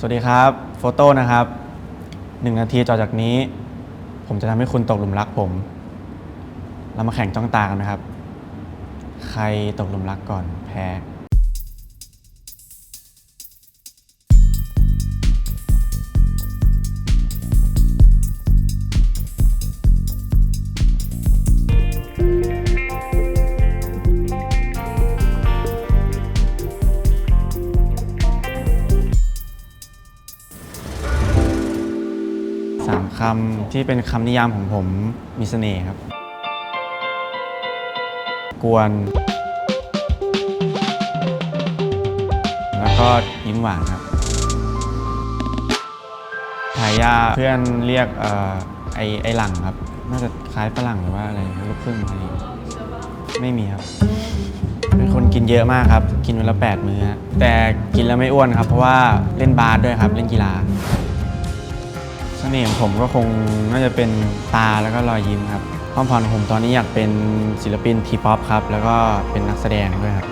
สวัสดีครับโฟโต้นะครับหนึ่งนาทีต่อจากนี้ ผมจะทำให้คุณตกหลุมรักผม เรามาแข่งจ้องตากันนะครับ ใครตกหลุมรักก่อนแพ้ สามคำที่เป็นคำนิยามของผมมีเสน่ห์ครับ กวน แล้วก็ยิ้มหวานครับฉายาเพื่อนเรียกเอ่อไอไอหลังครับ น่าจะคล้ายฝรั่งหรือว่าอะไรลูกครึ่งอะไรไม่มีครับ เป็นคนกินเยอะมากครับ กินวันละแปดมื้อ แต่กินแล้วไม่อ้วนครับ เพราะว่าเล่นบาสด้วยครับ เล่นกีฬา เสน่ห์ของผมก็คงน่าจะเป็นตาแล้วก็รอยยิ้มครับความฝันของผมตอนนี้อยากเป็นศิลปินทีป๊อปครับ แล้วก็เป็นนักแสดงด้วยครับ